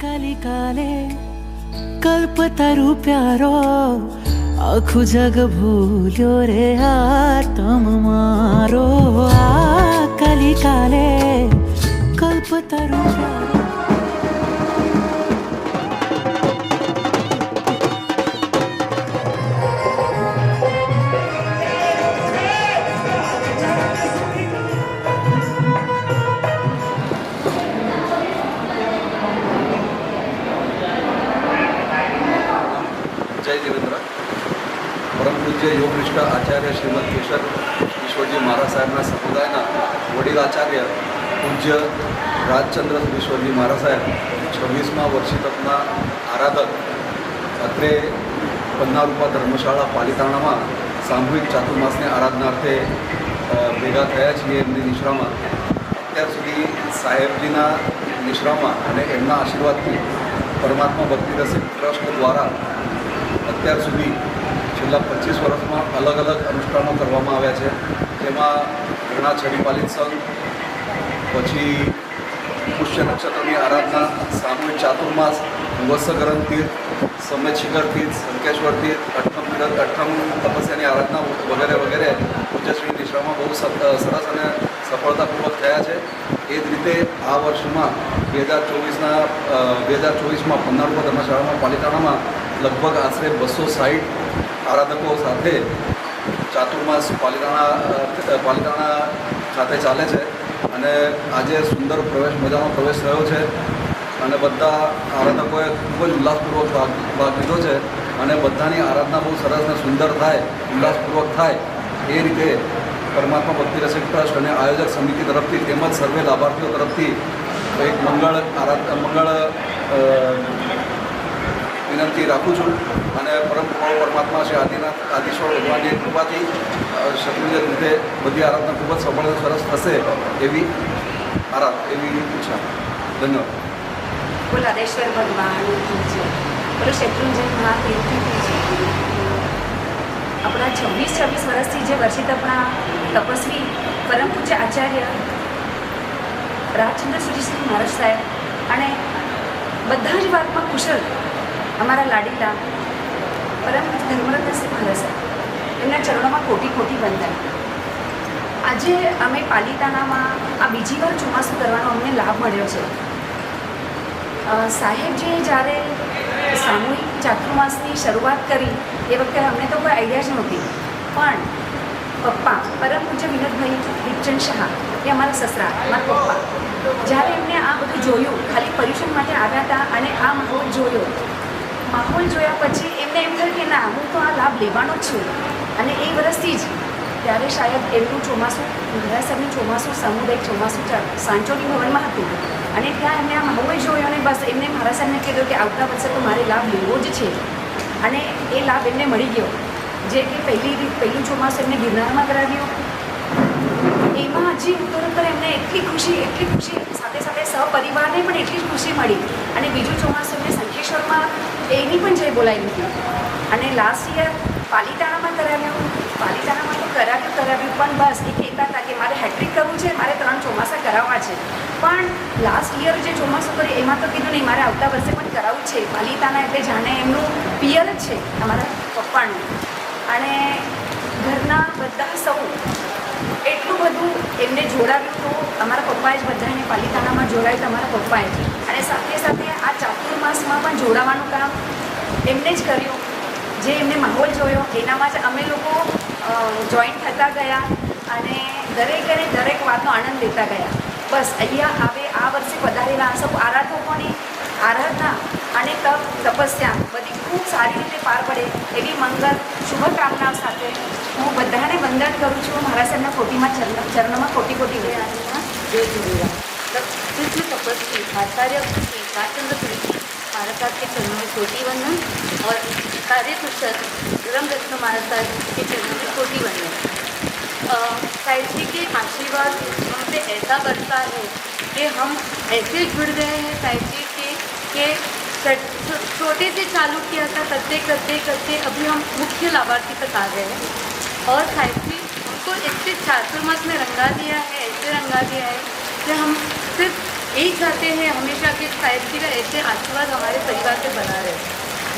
કલિકાલે કલ્પતરુ પ્યારો આખું જગ ભૂલ્યો રે આતમ મારો આ કલિકાલે કલ્પતરુ પ્યારો પરમ પૂજ્ય યોગ નિષ્ઠા આચાર્ય શ્રીમદ કેશર ઈશ્વરજી મહારાજ સાહેબના સમુદાયના વડીલ આચાર્ય પૂજ્ય રાજચંદ્ર ઈશ્વરજી મહારાજ સાહેબ છવ્વીસમાં વર્ષી તપના આરાધક અત્રે પન્નારૂપા ધર્મશાળા પાલિતાણામાં સામૂહિક ચાતુર્માસની આરાધનાર્થે અ, ભેગા થયા છીએ એમની નિશ્રામાં અત્યાર સુધી સાહેબજીના નિશ્રામાં અને એમના આશીર્વાદથી પરમાત્મા ભક્તિ રસિક ટ્રસ્ટ દ્વારા અત્યાર સુધી છેલ્લા પચીસ વર્ષમાં અલગ અલગ અનુષ્ઠાનો કરવામાં આવ્યા છે. જેમાં ઘણા છડીપાલિત સંઘ, પછી પુષ્ય નક્ષત્રની આરાધના, સામૂહિક ચાતુર્માસ વત્સકરણ તીર્થ સમેત શિખર તીર્થ સંકેશ્વર તીર્થ, અઠમ તીર્થ, અઠમ તપસ્યાની આરાધના વગેરે વગેરે પૂજ્યશ્રી નિશ્રામાં બહુ સરસ અને સફળતાપૂર્વક થયા છે. એ જ રીતે આ વર્ષમાં બે હજાર ચોવીસના બે હજાર ચોવીસમાં પન્નારુપા ધર્મશાળામાં, પાલિતાણામાં લગભગ આશરે બસો સાહીઠ આરાધકો સાથે ચાતુર્માસ પાલિતાણા પાલિતાણા ખાતે ચાલે છે અને આજે સુંદર પ્રવેશ, મજાનો પ્રવેશ થયો છે અને બધા આરાધકોએ ખૂબ જ ઉલ્લાસપૂર્વક ભાગ ભાગ લીધો છે અને બધાની આરાધના બહુ સરસ અને સુંદર થાય, ઉલ્લાસપૂર્વક થાય એ રીતે પરમાત્મા ભક્તિ રસિક ટ્રસ્ટ અને આયોજક સમિતિ તરફથી તેમજ સર્વે લાભાર્થીઓ તરફથી એક મંગળ આરાધ, મંગળ વિનંતી રાખું છું અને પરમ કૃપાળુ પરમાત્મા છે આદિનાથ આદિશ્વર ભગવાનની કૃપાથી અ, રીતે બધી આરાધના ખૂબ જ સફળ સરસ થશે એવી આરા એવી ઈચ્છા. ધન્યવાદ. બોલ હરેશ્વર ભગવાન બોલો શત્રુંજય મહાતીર્થ આપણા છવ્વીસ છવ્વીસ વર્ષથી જે વર્ષિત આપણા તપસ્વી પરમ પૂજ્ય આચાર્ય રાજચંદ્ર સુરેશ મહારાજ સાહેબ અને બધા જ વાતમાં કુશળ અમારા લાડીલા પરમ મહારાજ સાહેબ એમના ચરણોમાં કોટી કોટી વંદન. આજે અમે પાલિતાણામાં આ બીજી વાર ચોમાસું કરવાનો અમને લાભ મળ્યો છે. સાહેબજીએ જ્યારે સામૂહિક ચાતુર્માસની શરૂઆત કરી, એ વખતે અમને તો કોઈ આઈડિયા જ નહોતી. પણ પપ્પા, પરમ પૂજ્ય વિનોદભાઈ દીપચંદ શાહ એ અમારા સસરા મારા પપ્પા, જ્યારે એમને આ બધું જોયું, ખાલી પર્યુષણ માટે આવ્યા હતા અને આ માહોલ જોયો માહોલ જોયા પછી એમને એમ થયું કે ના, હું તો આ લાભ લેવાનો જ છું. અને એ વર્ષથી જ ત્યારે શાયદ એમનું ચોમાસું સાહેબનું ચોમાસું, સામુદાયિક ચોમાસું સાંચોરી ભવનમાં હતું. અને ત્યાં એમને આ માહોલ જોયો અને બસ એમને મારા સાહેબને કીધું કે આવતા વર્ષે તો મારે લાભ લેવો જ છે. અને એ લાભ એમને મળી ગયો. જે કે પહેલી પહેલું ચોમાસું એમને ગિરનારમાં કરાવ્યું. એમાં હજી ઉત્તરોત્તર એમને એટલી ખુશી એટલી ખુશી, સાથે સાથે સહપરિવારને પણ એટલી જ ખુશી મળી. અને બીજું ચોમાસું એમને શંખેશ્વરમાં એની પણ જય બોલાવી હતી અને લાસ્ટ યર પાલિતાણામાં કરાવ્યું, પાલિતાણામાં તો કરાવ્યું કરાવ્યું, પણ બસ એ કહેતા હતા કે મારે હેટ્રિક કરવું છે, મારે ત્રણ ચોમાસા કરાવવા છે. પણ લાસ્ટ યર જે ચોમાસું કર્યું એમાં તો કીધું નહીં, મારે આવતા વર્ષે પણ કરાવવું છે. પાલિતાણા એટલે જાણે એમનું પિયર જ છે, અમારા પપ્પાનું. અને ઘરના બધા સૌ એટલું બધું એમને જોડાવ્યું તો અમારા પપ્પાએ જ બધાને પાલિતાણામાં જોડાયું તમારા પપ્પાએ જ. અને સાથે સાથે આ ચાતુર્માસમાં પણ જોડાવાનું કામ એમને જ કર્યું. જે એમને માહોલ જોયો, એનામાં જ અમે લોકો જોઈન થતા ગયા અને દરેક અને દરેક વાતનો આનંદ લેતા ગયા. બસ, અહીંયા આવે આ વર્ષે પધારેલા સૌ આરાધકોની આરાધના અને તપ, તપસ્યા બધી ખૂબ સારી રીતે પાર પડે એવી મંગલ, શુભકામનાઓ સાથે હું બધાને વંદન કરું છું. મારા સાહેબના કોટીમાં ચરણમાં કોટી કોટી ગયા જય कृष्ण तपस्वी आचार्य श्री राजचंद्र प्रीति महाराज साहब के चरणों में कोटि वंदन और कार्य कुशल रम रत्न महाराज साहब के चरणों में कोटि वंदन। जी के आशीर्वाद हम पे ऐसा बरसा है कि हम ऐसे जुड़ गए हैं साहिब जी के कि छोटे से चालू किया था, करते करते करते अभी हम मुख्य लाभार्थी तक आ गए हैं। और साहिब जी हमको इससे चातुर्मास में रंगा दिया है, ऐसे रंगा दिया है कि हम सिर्फ़ यही चाहते हैं, हमेशा कि साहिब जी का ऐसे आशीर्वाद हमारे परिवार पे बना रहे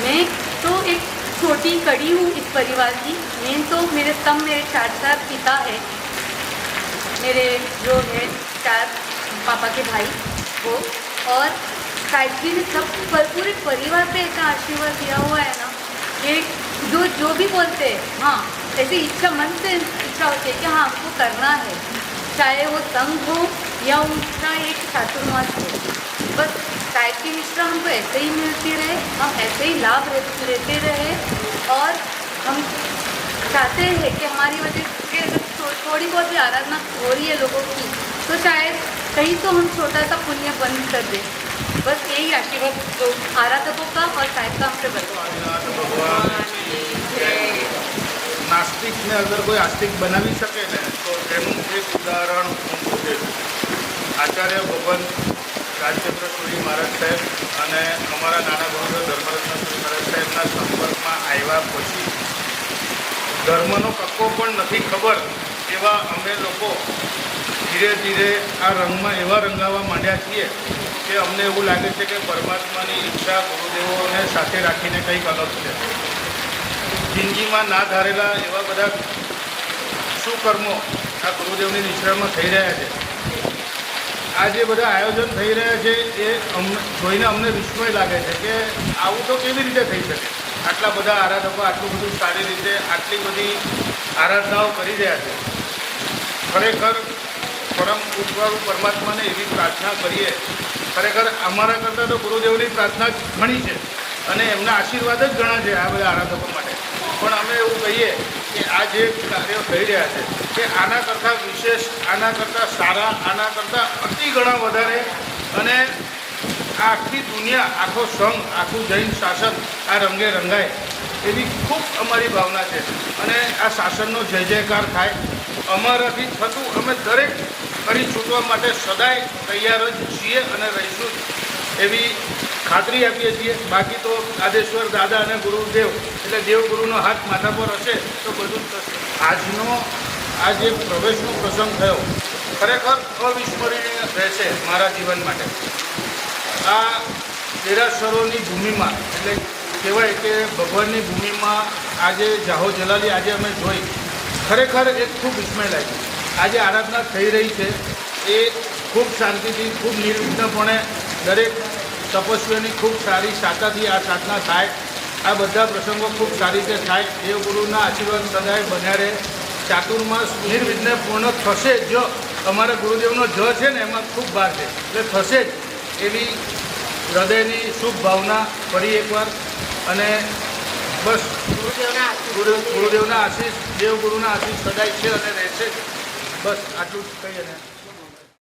मैं तो एक छोटी कड़ी हूँ इस परिवार की। मेन तो मेरे स्तंभ मेरे चार चार पिता है। मेरे जो है, चार पापा के भाई, वो। और साहिब जी ने सब पर, पूरे परिवार पे ऐसा आशीर्वाद दिया हुआ है ना कि जो जो भी बोलते हैं हाँ ऐसी इच्छा मन से इच्छा होती है कि हाँ हमको करना है। चाहे वो संघ हो या उनका एक चातुर्मास हो बस साहिब की निष्ठा हमको ऐसे ही मिलती रहे हम ऐसे ही लाभ ले- लेते रहे और हम चाहते हैं कि हमारी वजह से अगर थो- थोड़ी बहुत भी आराधना हो रही है लोगों की तो शायद कहीं तो हम छोटा सा पुण्य बंद कर दें बस यही आशीर्वाद तो आराधकों का और साहिब का हमसे बदलाव નાથ ભગવાન નાસ્તિકને અગર કોઈ આસ્તિક બનાવી શકે ને તો તેનું એક ઉદાહરણ હું પોતે છું આચાર્ય ભગવાન રાજચંદ્ર સુરી મહારાજ સાહેબ અને અમારા નાના ગુરુ ધર્મરત્ન સુરી મહારાજ સાહેબના સંપર્કમાં આવ્યા પછી ધર્મનો કક્કો પણ નથી ખબર એવા અમે લોકો ધીરે ધીરે આ રંગમાં એવા રંગાવા માંડ્યા છીએ કે અમને એવું લાગે છે કે પરમાત્માની ઈચ્છા ગુરુદેવોને સાથે રાખીને કંઈક અલગ છે. જિંદગીમાં ના ધારેલા એવા બધા સુકર્મો આ ગુરુદેવની નિશ્રામાં થઈ રહ્યા છે. આ જે બધા આયોજન થઈ રહ્યા છે, એ અમને જોઈને અમને વિસ્મય લાગે છે કે આવું તો કેવી રીતે થઈ શકે? આટલા બધા આરાધકો આટલું બધું સારી રીતે આટલી બધી આરાધનાઓ કરી રહ્યા છે. ખરેખર પરમ ઉપર પરમાત્માને એવી પ્રાર્થના કરીએ. ખરેખર અમારા કરતાં તો ગુરુદેવની પ્રાર્થના ઘણી છે અને એમના આશીર્વાદ જ ઘણા છે આ બધા આરાધકો માટે. પણ અમે એવું કહીએ આ જે કાર્યો થઈ રહ્યા છે કે આના કરતાં વિશેષ, આના કરતાં સારા, આના કરતાં અતિ ઘણા વધારે અને આખી દુનિયા, આખો સંઘ, આખું જૈન શાસન આ રંગે રંગાય એવી ખૂબ અમારી ભાવના છે. અને આ શાસનનો જય જયકાર થાય. અમારાથી થતું અમે દરેક કરી છૂટવા માટે સદાય તૈયાર જ છીએ અને રહીશું એવી ખાતરી આપીએ છીએ. બાકી તો આદેશ્વર દાદા અને ગુરુદેવ, એટલે દેવગુરુનો હાથ માથા પર હશે તો બધું થશે. આજનો આ જે પ્રવેશનો પ્રસંગ થયો. ખરેખર અવિસ્મરણીય રહેશે મારા જીવન માટે. આ દેરાસરોની ભૂમિમાં, એટલે કહેવાય કે ભગવાનની ભૂમિમાં આજે જાહો જલાલી આજે અમે જોઈ. ખરેખર એક ખૂબ વિસ્મય લાગી આજે આરાધના થઈ રહી છે. એ ખૂબ શાંતિથી, ખૂબ નિર્વિઘ્નપણે દરેક તપસ્વીઓની ખૂબ સારી સાતાથી આ સાધના થાય. આ બધા પ્રસંગો ખૂબ સારી રીતે થાય. દેવગુરુના આશીર્વાદ સદાય બન્યા રહે. ચાતુર્માસ નિર્વિઘ્ને પૂર્ણ થશે જ. અમારા ગુરુદેવનો જ છે ને એમાં ખૂબ ભાર છે. એટલે થશે જ. એવી હૃદયની શુભ ભાવના ફરી એકવાર. અને બસ ગુરુ ગુરુદેવના આશીષ દેવગુરુના આશીષ સદાય છે અને રહેશે જ. બસ, આટલું જ કહીએ ને.